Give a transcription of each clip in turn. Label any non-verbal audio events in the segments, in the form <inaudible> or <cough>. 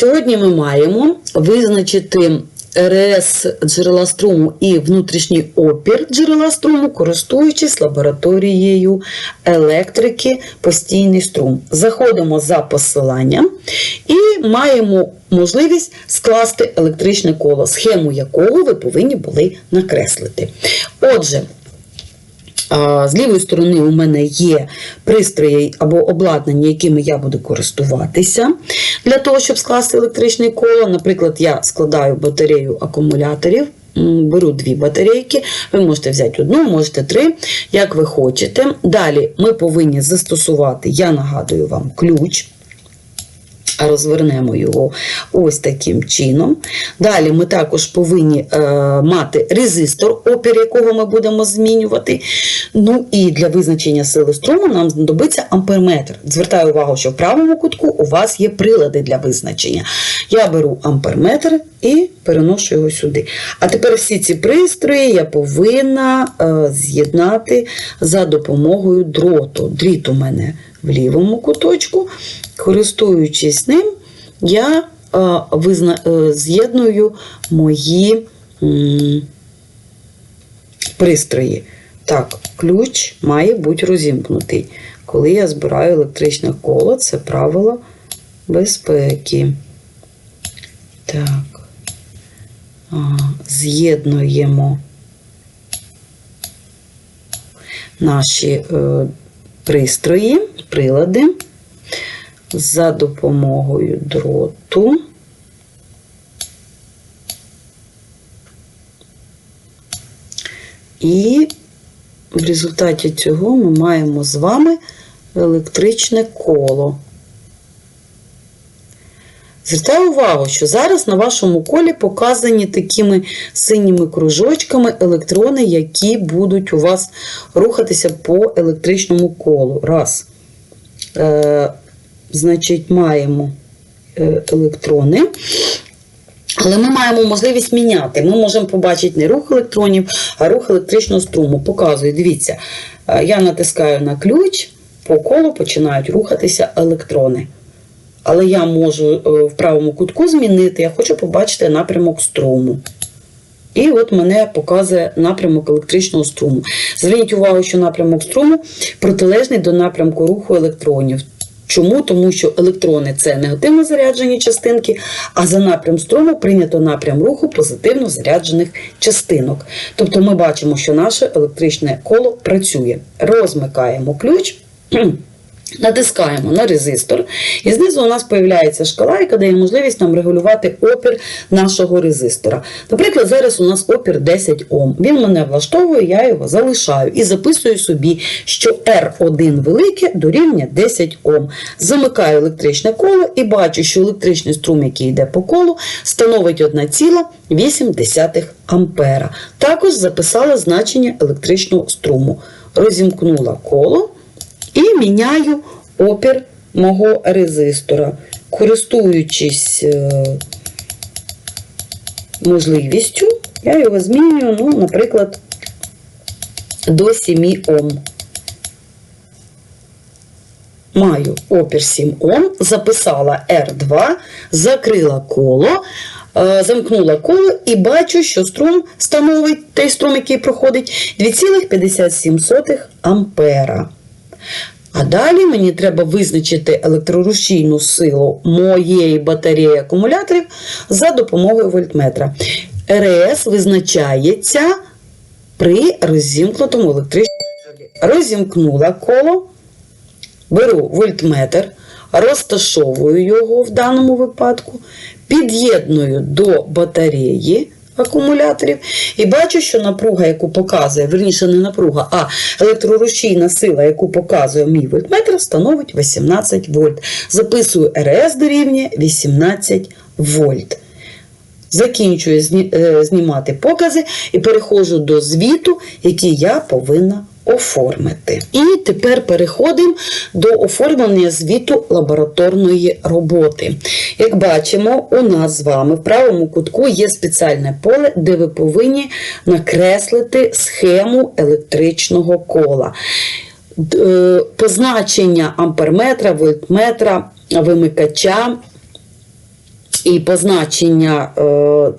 Сьогодні ми маємо визначити РС джерела струму і внутрішній опір джерела струму, користуючись лабораторією електрики постійний струм. Заходимо за посиланням і маємо можливість скласти електричне коло, схему якого ви повинні були накреслити. Отже, З лівої сторони у мене є пристрої або обладнання, якими я буду користуватися для того, щоб скласти електричне коло. Наприклад, я складаю батарею акумуляторів. Беру дві батарейки, ви можете взяти одну, можете три, як ви хочете. Далі ми повинні застосувати, я нагадую вам, ключ. Розвернемо його ось таким чином. Далі ми також повинні е, мати резистор, опір якого ми будемо змінювати. Ну і для визначення сили струму нам знадобиться амперметр. Звертаю увагу, що в правому кутку у вас є прилади для визначення. Я беру амперметр і переношу його сюди. А тепер всі ці пристрої я повинна е, з'єднати за допомогою дроту. Дріт у мене в лівому куточку. Користуючись ним, я е, визна... е, з'єдную мої пристрої. Так, ключ має бути розімкнутий. Коли я збираю електричне коло, це правило безпеки. Так, з'єднуємо наші е, пристрої, прилади за допомогою дроту. І в результаті цього ми маємо з вами електричне коло. Звертаю увагу, що зараз на вашому колі показані такими синіми кружочками електрони, які будуть у вас рухатися по електричному колу. Раз. Е, Значить, маємо е, електрони. Але ми маємо можливість міняти. Ми можемо побачити не рух електронів, а рух електричного струму. Показую, дивіться, е, я натискаю на ключ, по колу починають рухатися електрони. Але я можу е, в правому кутку змінити, я хочу побачити напрямок струму. І от мене показує напрямок електричного струму. Зверніть увагу, що напрямок струму протилежний до напрямку руху електронів. Чому? Тому що електрони це негативно заряджені частинки, а за напрям струму прийнято напрям руху позитивно заряджених частинок. Тобто ми бачимо, що наше електричне коло працює. Розмикаємо ключ. <clears throat> Натискаємо на резистор, і знизу у нас з'являється шкала, яка дає можливість нам регулювати опір нашого резистора. Наприклад, зараз у нас опір 10 Ом. Він мене влаштовує, я його залишаю і записую собі, що R1 велике дорівнює 10 Ом. Замикаю електричне коло і бачу, що електричний струм, який йде по колу, становить 1,8 ампера. Також записала значення електричного струму. Розімкнула коло. І міняю опір мого резистора, користуючись е, можливістю, я його змінюю, ну, наприклад, до 7 Ом. Маю опір 7 Ом, записала R2, закрила коло, е, замкнула коло і бачу, що струм становить той струм, який проходить 2,57 ампера. А далі мені треба визначити електрорушійну силу моєї батареї акумуляторів за допомогою вольтметра. РС визначається при розімкнутому електричному колі. Розімкнула коло, беру вольтметр, розташовую його в даному випадку, під'єдную до батареї акумуляторів і бачу, що напруга, яку показує, верніше не напруга, а електрорушійна сила, яку показує мій вольтметр, становить 18 вольт. Записую РС дорівнює 18 вольт. Закінчую е, знімати покази і переходжу до звіту, який я повинна оформити. І тепер переходимо до оформлення звіту лабораторної роботи. Як бачимо, у нас з вами в правому кутку є спеціальне поле, де ви повинні накреслити схему електричного кола. Е, Позначення амперметра, вольтметра, вимикача і позначення е,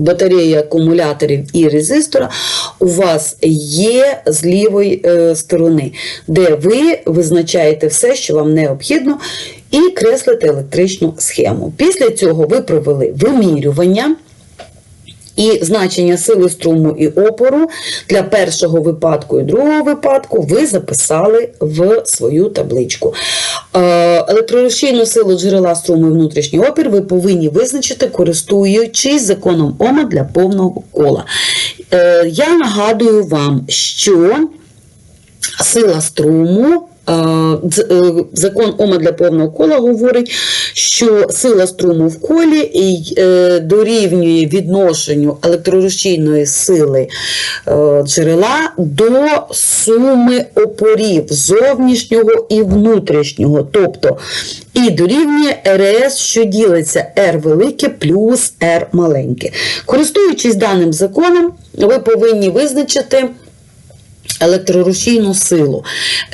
батареї акумуляторів і резистора у вас є з лівої е, сторони, де ви визначаєте все, що вам необхідно, і креслите електричну схему. Після цього ви провели вимірювання. І значення сили струму і опору для першого випадку і другого випадку ви записали в свою табличку. Е, Електрорушійну силу джерела струму і внутрішній опір ви повинні визначити, користуючись законом Ома для повного кола. Е, Я нагадую вам, що сила струму. Е, Закон Ома для повного кола говорить, що сила струму в колі е, дорівнює відношенню електрорушійної сили е, джерела до суми опорів зовнішнього і внутрішнього. Тобто і дорівнює РС, що ділиться R велике плюс R маленьке. Користуючись даним законом, ви повинні визначити електрорушійну силу.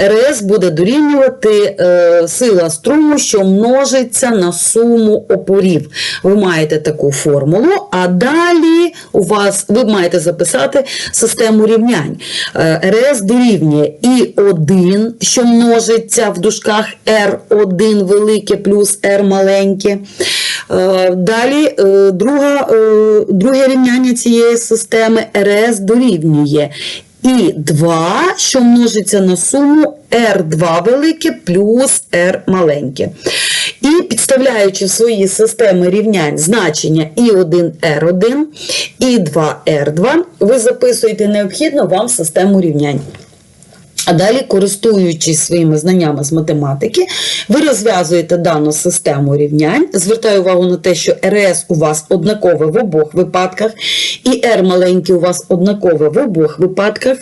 РС буде дорівнювати е, сила струму, що множиться на суму опорів. Ви маєте таку формулу, а далі у вас ви маєте записати систему рівнянь. Е, РС дорівнює І1, що множиться в дужках R1 велике плюс R маленьке. Е, Далі е, друга, е, друге рівняння цієї системи РС дорівнює і 2, що множиться на суму R2 велике плюс R маленьке. І підставляючи в свої системи рівнянь значення І1 R1, І2 R2, ви записуєте необхідну вам систему рівнянь. А далі, користуючись своїми знаннями з математики, ви розв'язуєте дану систему рівнянь. Звертаю увагу на те, що РС у вас однакове в обох випадках, і R маленький у вас однакове в обох випадках.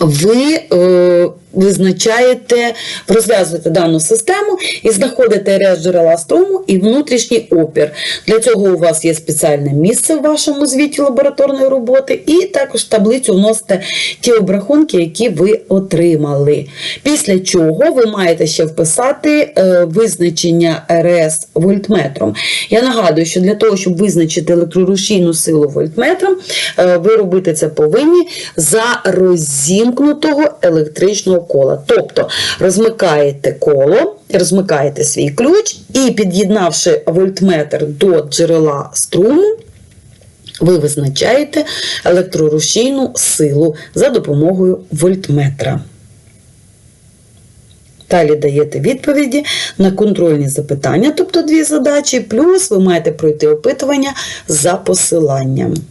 Ви е, визначаєте, розв'язуєте дану систему і знаходите РС джерела струму і внутрішній опір. Для цього у вас є спеціальне місце в вашому звіті лабораторної роботи, і також в таблицю вносите ті обрахунки, які ви отримали. Після чого ви маєте ще вписати е, визначення РС вольтметром. Я нагадую, що для того, щоб визначити електрорушійну силу вольтметром, е, ви робити це повинні за розімкнутого електричного кола. Тобто розмикаєте коло, розмикаєте свій ключ і під'єднавши вольтметр до джерела струму, ви визначаєте електрорушійну силу за допомогою вольтметра. Далі даєте відповіді на контрольні запитання, тобто дві задачі, плюс ви маєте пройти опитування за посиланням.